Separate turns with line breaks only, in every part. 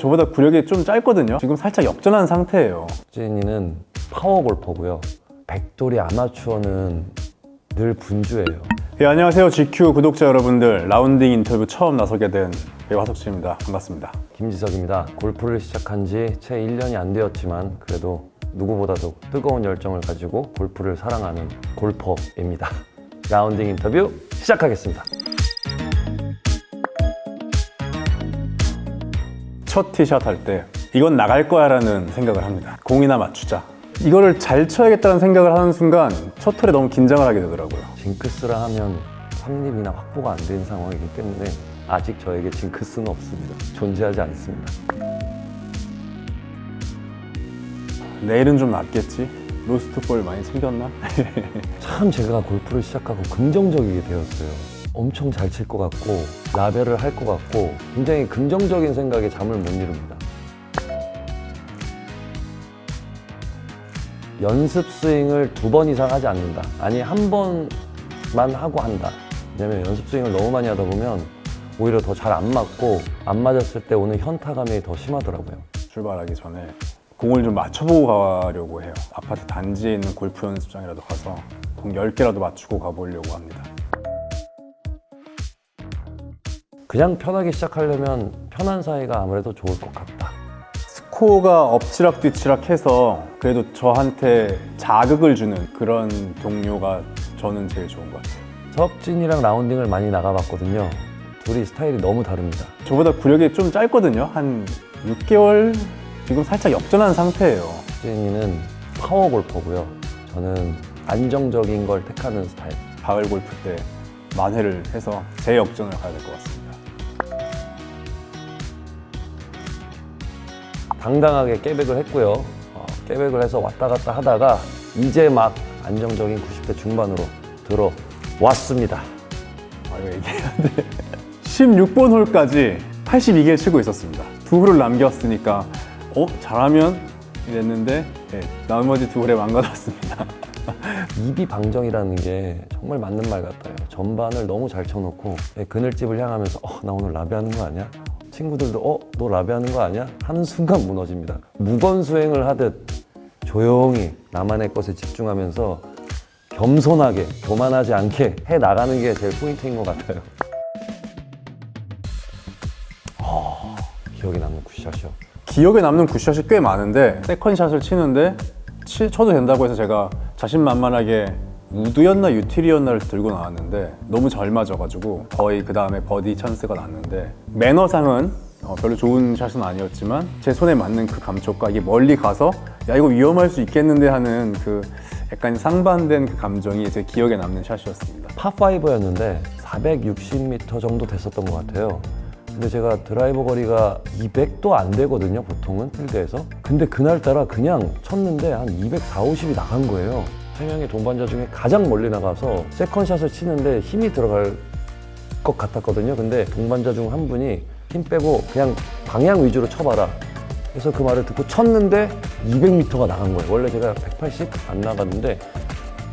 저보다 구력이 좀 짧거든요. 지금 살짝 역전한 상태예요.
찐이는 파워 골퍼고요. 백돌이 아마추어는 늘 분주해요.
예, 안녕하세요. GQ 구독자 여러분들. 라운딩 인터뷰 처음 나서게 된 배우 화석씨입니다. 반갑습니다.
김지석입니다. 골프를 시작한 지 채 1년이 안 되었지만 그래도 누구보다도 뜨거운 열정을 가지고 골프를 사랑하는 골퍼입니다. 라운딩 인터뷰 시작하겠습니다.
첫 티샷 할 때 이건 나갈 거야 라는 생각을 합니다. 공이나 맞추자. 이거를 잘 쳐야겠다는 생각을 하는 순간 첫 톨에 너무 긴장을 하게 되더라고요.
징크스라 하면 확립이나 확보가 안 된 상황이기 때문에 아직 저에게 징크스는 없습니다. 존재하지 않습니다.
내일은 좀 낫겠지? 로스트 볼 많이 챙겼나?
참 제가 골프를 시작하고 긍정적이게 되었어요. 엄청 잘 칠 것 같고 라벨을 할 것 같고 굉장히 긍정적인 생각에 잠을 못 이룹니다. 연습 스윙을 두 번 이상 하지 않는다. 아니 한 번만 하고 한다. 왜냐면 연습 스윙을 너무 많이 하다 보면 오히려 더 잘 안 맞고 안 맞았을 때 오는 현타감이 더 심하더라고요.
출발하기 전에 공을 좀 맞춰보고 가려고 해요. 아파트 단지에 있는 골프 연습장이라도 가서 공 10개라도 맞추고 가보려고 합니다.
그냥 편하게 시작하려면 편한 사이가 아무래도 좋을 것 같다.
스코어가 엎치락 뒤치락 해서 그래도 저한테 자극을 주는 그런 동료가 저는 제일 좋은 것 같아요.
석진이랑 라운딩을 많이 나가봤거든요. 둘이 스타일이 너무 다릅니다.
저보다 구력이 좀 짧거든요. 한 6개월 지금 살짝 역전한 상태예요.
석진이는 파워 골퍼고요. 저는 안정적인 걸 택하는 스타일.
가을 골프 때 만회를 해서 재역전을 가야 될 것 같습니다.
당당하게 깨백을 했고요. 어, 깨백을 해서 왔다 갔다 하다가 이제 막 안정적인 90대 중반으로 들어왔습니다.
아, 이거 얘기해야 돼. 16번 홀까지 82개를 치고 있었습니다. 두 홀을 남겼으니까, 어? 잘하면? 이랬는데, 예, 나머지 두 홀에 망가졌습니다.
입이 방정이라는 게 정말 맞는 말 같아요. 전반을 너무 잘 쳐놓고 예, 그늘집을 향하면서 어, 나 오늘 라비하는 거 아니야? 친구들도 어, 너 라비하는 거 아니야? 하는 순간 무너집니다. 무건 수행을 하듯 조용히 나만의 것에 집중하면서 겸손하게 교만하지 않게 해 나가는 게 제일 포인트인 것 같아요. 어, 기억에 남는 굿샷이요.
기억에 남는 굿샷이 꽤 많은데, 세컨샷을 치는데, 치, 쳐도 된다고 해서 제가 자신만만하게 우드였나 유틸이었나를 들고 나왔는데 너무 잘 맞아가지고 거의 그 다음에 버디 찬스가 났는데 매너상은 어, 별로 좋은 샷은 아니었지만 제 손에 맞는 그 감촉과 이게 멀리 가서 야 이거 위험할 수 있겠는데 하는 그 약간 상반된 그 감정이 제 기억에 남는 샷이었습니다.
파5였는데 460m 정도 됐었던 것 같아요. 근데 제가 드라이버 거리가 200도 안 되거든요, 보통은 필드에서. 근데 그날따라 그냥 쳤는데 한 240, 50이 나간 거예요. 세 명의 동반자 중에 가장 멀리 나가서 세컨샷을 치는데 힘이 들어갈 것 같았거든요. 근데 동반자 중 한 분이 힘 빼고 그냥 방향 위주로 쳐봐라. 그래서 그 말을 듣고 쳤는데 200m가 나간 거예요. 원래 제가 180 안 나갔는데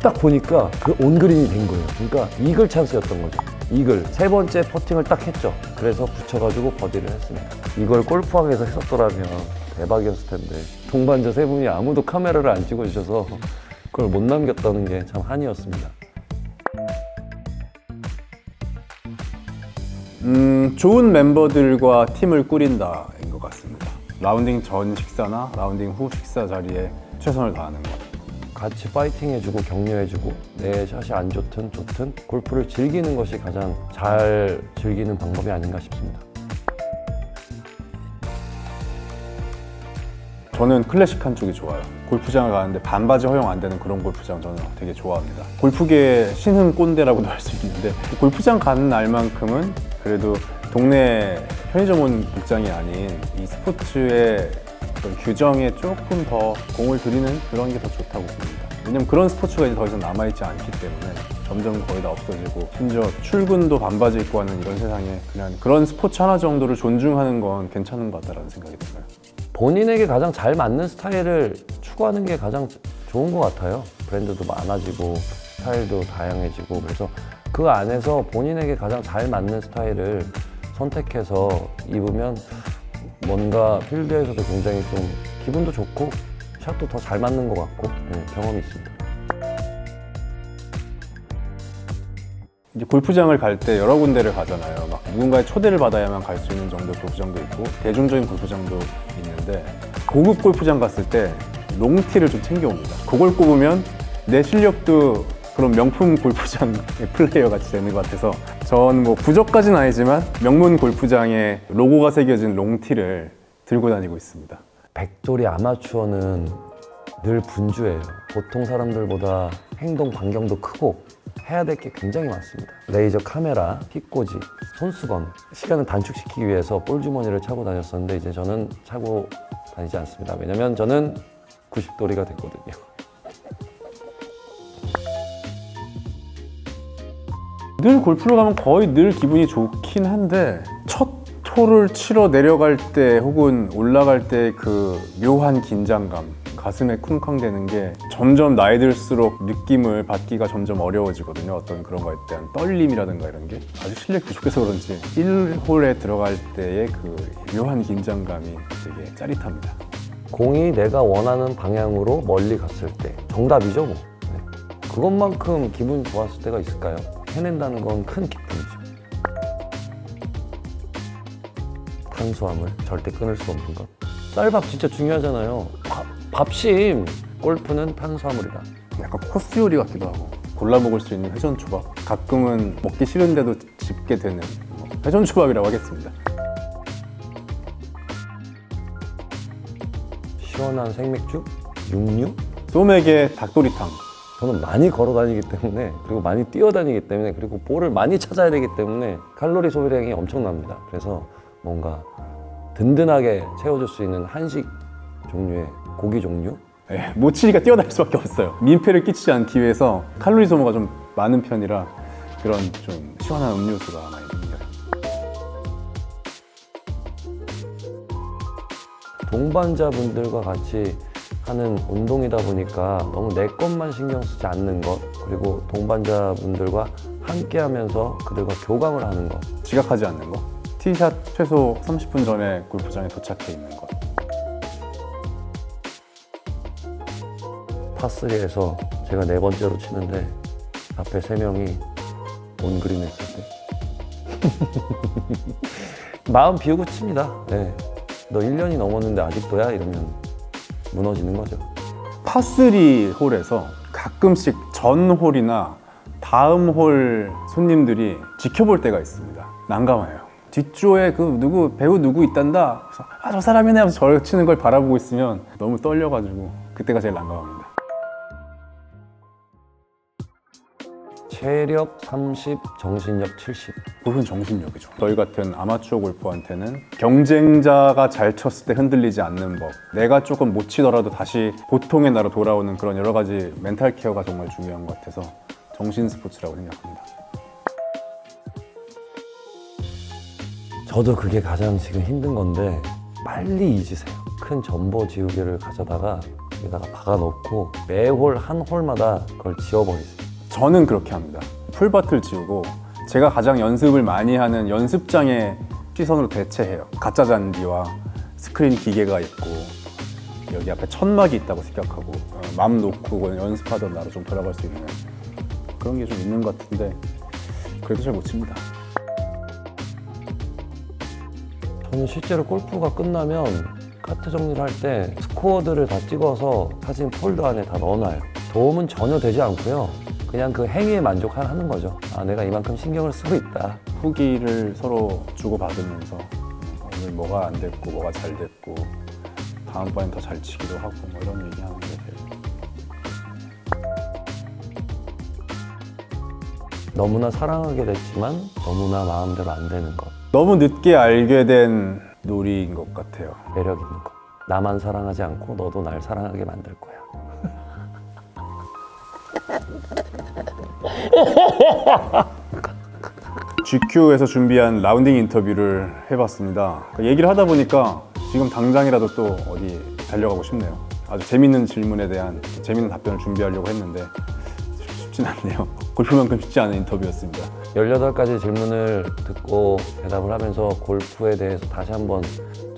딱 보니까 그 온그린이 된 거예요. 그러니까 이글 찬스였던 거죠. 이글 세 번째 퍼팅을 딱 했죠. 그래서 붙여가지고 버디를 했습니다. 이걸 골프왕에서 했었더라면 대박이었을 텐데 동반자 세 분이 아무도 카메라를 안 찍어주셔서 그걸 못 남겼다는 게 참 한이었습니다.
음, 좋은 멤버들과 팀을 꾸린다인 것 같습니다. 라운딩 전 식사나 라운딩 후 식사 자리에 최선을 다하는 것.
같이 파이팅 해주고 격려해주고 내 샷이 안 좋든 좋든 골프를 즐기는 것이 가장 잘 즐기는 방법이 아닌가 싶습니다.
저는 클래식한 쪽이 좋아요. 골프장을 가는데 반바지 허용 안 되는 그런 골프장 저는 되게 좋아합니다. 골프계의 신흥 꼰대라고도 할 수 있는데 골프장 가는 날만큼은 그래도 동네 편의점 온 복장이 아닌 이 스포츠의 규정에 조금 더 공을 들이는 그런 게 더 좋다고 봅니다. 왜냐면 그런 스포츠가 이제 더 이상 남아있지 않기 때문에 점점 거의 다 없어지고 심지어 출근도 반바지 입고 하는 이런 세상에 그냥 그런 스포츠 하나 정도를 존중하는 건 괜찮은 것 같다라는 생각이 들어요.
본인에게 가장 잘 맞는 스타일을 추구하는 게 가장 좋은 것 같아요. 브랜드도 많아지고 스타일도 다양해지고 그래서 그 안에서 본인에게 가장 잘 맞는 스타일을 선택해서 입으면 뭔가 필드에서도 굉장히 좀 기분도 좋고 샷도 더 잘 맞는 것 같고 네, 경험이 있습니다.
이제 골프장을 갈 때 여러 군데를 가잖아요. 막 누군가의 초대를 받아야만 갈 수 있는 정도 골프장도 있고 대중적인 골프장도 있는데 고급 골프장 갔을 때 롱티를 좀 챙겨옵니다. 그걸 꼽으면 내 실력도 그런 명품 골프장의 플레이어 같이 되는 것 같아서 전 뭐 부적까지는 아니지만 명문 골프장에 로고가 새겨진 롱티를 들고 다니고 있습니다.
백돌이 아마추어는 늘 분주해요. 보통 사람들보다 행동 반경도 크고 해야 될 게 굉장히 많습니다. 레이저 카메라, 핏꽂이, 손수건 시간을 단축시키기 위해서 볼 주머니를 차고 다녔었는데 이제 저는 차고 다니지 않습니다. 왜냐면 저는 90도리가 됐거든요.
늘 골프를 가면 거의 늘 기분이 좋긴 한데 첫 토를 치러 내려갈 때 혹은 올라갈 때 그 묘한 긴장감 가슴에 쿵쾅대는 게 점점 나이 들수록 느낌을 받기가 점점 어려워지거든요 어떤 그런 거에 대한 떨림이라든가 이런 게 아직 실력이 부족해서 그런지 1홀에 들어갈 때의 그 묘한 긴장감이 되게 짜릿합니다
공이 내가 원하는 방향으로 멀리 갔을 때 정답이죠 뭐. 네. 그것만큼 기분 좋았을 때가 있을까요? 해낸다는 건 큰 기쁨이죠. 탄수화물 절대 끊을 수 없는 것. 쌀밥 진짜 중요하잖아요. 밥, 밥심. 골프는 탄수화물이다.
약간 코스 요리 같기도 하고 골라 먹을 수 있는 회전 초밥 가끔은 먹기 싫은데도 집게 되는 뭐 회전 초밥이라고 하겠습니다
시원한 생맥주, 육류.
소맥의 닭도리탕
저는 많이 걸어 다니기 때문에 그리고 많이 뛰어 다니기 때문에 그리고 볼을 많이 찾아야 되기 때문에 칼로리 소비량이 엄청납니다. 그래서 뭔가 든든하게 채워줄 수 있는 한식 종류의 고기 종류
예, 모치리가 뛰어날 수밖에 없어요. 민폐를 끼치지 않기 위해서 칼로리 소모가 좀 많은 편이라 그런 좀 시원한 음료수가 많이 됩니다.
동반자분들과 같이 하는 운동이다 보니까 너무 내 것만 신경 쓰지 않는 것 그리고 동반자분들과 함께 하면서 그들과 교감을 하는 것
지각하지 않는 거. 티샷 최소 30분 전에 골프장에 도착해 있는 것.
파3에서 제가 네 번째로 치는데 앞에 세 명이 온 그린 했을 때 마음 비우고 칩니다. 네. 너 1년이 넘었는데 아직도야? 이러면 무너지는 거죠.
파3 홀에서 가끔씩 전 홀이나 다음 홀 손님들이 지켜볼 때가 있습니다. 난감해요. 뒷조에 그 누구 배우 누구 있단다. 그래서 아저 사람이네 하면서 저 치는 걸 바라보고 있으면 너무 떨려가지고 그때가 제일 난감합니다.
체력 30, 정신력 70.
골프는 정신력이죠. 저희 같은 아마추어 골퍼한테는 경쟁자가 잘 쳤을 때 흔들리지 않는 법, 내가 조금 못 치더라도 다시 보통의 나로 돌아오는 그런 여러 가지 멘탈 케어가 정말 중요한 것 같아서 정신 스포츠라고 생각합니다.
저도 그게 가장 지금 힘든 건데 빨리 잊으세요. 큰 전보 지우개를 가져다가 여기다가 박아놓고 매홀 한 홀마다 그걸 지워버리세요.
저는 그렇게 합니다. 풀밭을 지우고 제가 가장 연습을 많이 하는 연습장의 시선으로 대체해요. 가짜 잔디와 스크린 기계가 있고 여기 앞에 천막이 있다고 생각하고 어, 맘 놓고 연습하던 나로 좀 돌아갈 수 있는 그런 게 좀 있는 것 같은데 그래도 잘 못 칩니다.
저는 실제로 골프가 끝나면 카트 정리를 할 때 스코어들을 다 찍어서 사진 폴더 안에 다 넣어놔요. 도움은 전혀 되지 않고요. 그냥 그 행위에 만족하는 거죠. 아, 내가 이만큼 신경을 쓰고 있다.
후기를 서로 주고받으면서 오늘 뭐가 안 됐고 뭐가 잘 됐고 다음번엔 더 잘 치기로 하고 뭐 이런 얘기하는 게 제일
너무나 사랑하게 됐지만 너무나 마음대로 안 되는 것.
너무 늦게 알게 된 놀이인 것 같아요.
매력 있는 것. 나만 사랑하지 않고 너도 날 사랑하게 만들 거야.
GQ에서 준비한 라운딩 인터뷰를 해봤습니다. 얘기를 하다 보니까 지금 당장이라도 또 어디 달려가고 싶네요. 아주 재밌는 질문에 대한 재밌는 답변을 준비하려고 했는데 쉽진 않네요. 골프만큼 쉽지 않은 인터뷰였습니다.
18가지 질문을 듣고 대답을 하면서 골프에 대해서 다시 한번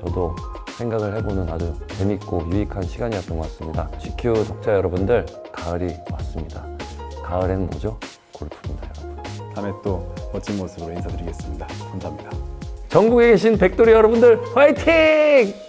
저도 생각을 해보는 아주 재밌고 유익한 시간이었던 것 같습니다. GQ 독자 여러분들, 가을이 왔습니다. 가을엔 뭐죠? 골프입니다, 여러분.
다음에 또 멋진 모습으로 인사드리겠습니다. 감사합니다.
전국에 계신 백돌이 여러분들, 화이팅!